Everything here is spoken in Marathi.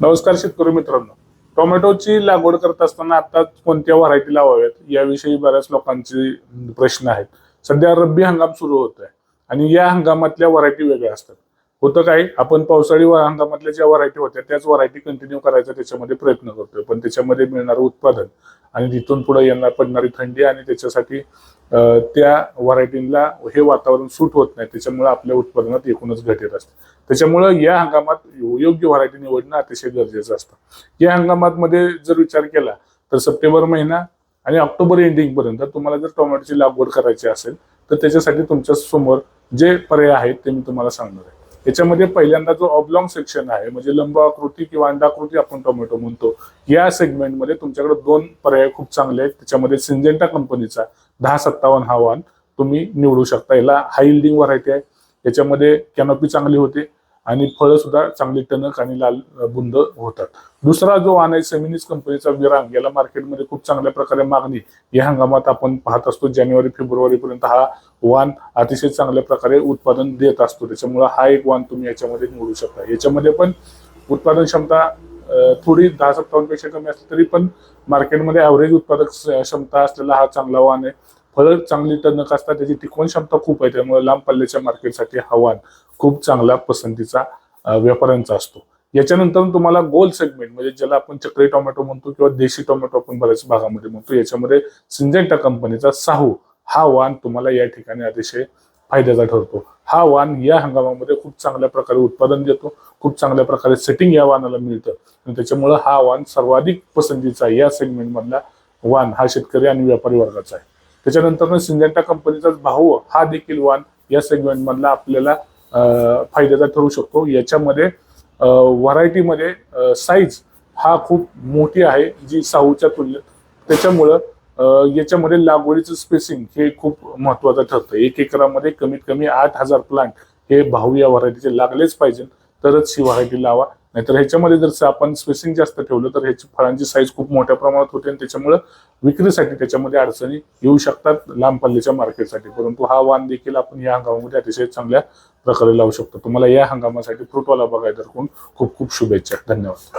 नमस्कार शेतकरी मित्रांनो. टोमॅटोची लागवड करत असताना आता कोणत्या व्हरायटी लावाव्यात याविषयी बऱ्याच लोकांचे प्रश्न आहेत. सध्या रब्बी हंगाम सुरू होत आहे आणि या हंगामातल्या व्हरायटी वेगळ्या असतात. होतं काय? आपण पावसाळी व- हंगामातल्या ज्या व्हरायटी होत्या त्याच व्हरायटी कंटिन्यू करायचा त्याच्यामध्ये प्रयत्न करतोय. पण त्याच्यामध्ये मिळणारं उत्पादन आणि तिथून पुढे येणार पडणारी थंडी आणि त्याच्यासाठी त्या व्हरायटीला हे वातावरण सूट होत नाही. त्याच्यामुळे आपल्या उत्पादनात एकूणच घट येत असते. त्याच्यामुळे या हंगामात योग्य व्हरायटी निवडणं अतिशय गरजेचं असतं. या हंगामात मध्ये जर विचार केला तर सप्टेंबर महिना आणि ऑक्टोबर एंडिंग पर्यंत तुम्हाला जर टोमॅटोची लागवड करायची असेल तर त्याच्यासाठी तुमच्यासमोर जे पर्याय आहेत ते मी तुम्हाला सांगणार आहे. याच्यामध्ये पहिल्यांदा जो ऑब्लॉंग सेक्शन आहे म्हणजे लंब आकृती किंवा अंडाकृती आपण टोमॅटो म्हणतो या सेगमेंटमध्ये तुमच्याकडे दोन पर्याय खूप चांगले आहेत. त्याच्यामध्ये सिंजेंटा कंपनीचा दहा सत्तावन्न हा वाण तुम्ही निवडू शकता. याला हाय इल्डिंग व्हरायटी आहे. याच्यामध्ये कॅनोपी चांगली होते. आणि फळं सुद्धा चांगली टणक आणि लाल बुंद होतात. दुसरा जो वाण आहे सेमिनिस कंपनीचा विरांग याला मार्केटमध्ये खूप चांगल्या प्रकारे मागणी या हंगामात आपण पाहत असतो. जानेवारी फेब्रुवारी पर्यंत हा वाण अतिशय चांगल्या प्रकारे उत्पादन देत असतो. त्याच्यामुळे हा एक वाण तुम्ही याच्यामध्ये निवडू शकता. याच्यामध्ये पण उत्पादन क्षमता थोडी दहा सत्तावन्नपेक्षा कमी असली तरी पण मार्केटमध्ये ॲव्हरेज उत्पादक स- क्षमता असलेला हा चांगला वाण आहे. फळं चांगली टणक असतात त्याची टिकवण क्षमता खूप आहे त्यामुळे लांब पल्ल्याच्या मार्केटसाठी हवान खूप चांगला पसंतीचा व्यापाऱ्यांचा असतो. याच्यानंतर तुम्हाला गोल सेगमेंट म्हणजे ज्याला आपण चक्री टोमॅटो म्हणतो किंवा देशी टोमॅटो आपण बऱ्याच भागामध्ये म्हणतो याच्यामध्ये सिंजेंटा कंपनीचा साहू हा वाण तुम्हाला या ठिकाणी अतिशय फायद्याचा ठरतो. हा वाण या हंगामामध्ये खूप चांगल्या प्रकारे उत्पादन देतो खूप चांगल्या प्रकारे सेटिंग या वाणाला मिळतं. आणि त्याच्यामुळे हा वाण सर्वाधिक पसंतीचा या सेगमेंटमधला वाण हा शेतकरी आणि व्यापारी वर्गाचा आहे. त्याच्यानंतर सिंजेंटा कंपनीचाच भाऊ हा देखील वान या सेगमेंटमधला आपल्याला फायद्याचा ठरू शकतो. याच्यामध्ये व्हरायटीमध्ये साईज हा खूप मोठी आहे जी साहूच्या तुलनेत. त्याच्यामुळं याच्यामध्ये लागवडीचं स्पेसिंग हे खूप महत्वाचं ठरतं. एक एकरामध्ये कमीत कमी आठ हजार प्लांट हे भाऊ या व्हरायटीचे लागलेच पाहिजे तरच ही व्हरायटी लावा. नाहीतर ह्याच्यामध्ये जर आपण स्पेसिंग जास्त ठेवलं तर ह्याची फळांची साईज खूप मोठ्या प्रमाणात होते आणि त्याच्यामुळं विक्रीसाठी त्याच्यामध्ये अडचणी येऊ शकतात लांब पल्ल्याच्या मार्केटसाठी परंतु हा वाण देखील आपण या हंगामामध्ये अतिशय चांगल्या प्रकारे लावू शकतो. तुम्हाला या हंगामासाठी फ्रूटवाला बघायला खूप खूप शुभेच्छा. धन्यवाद.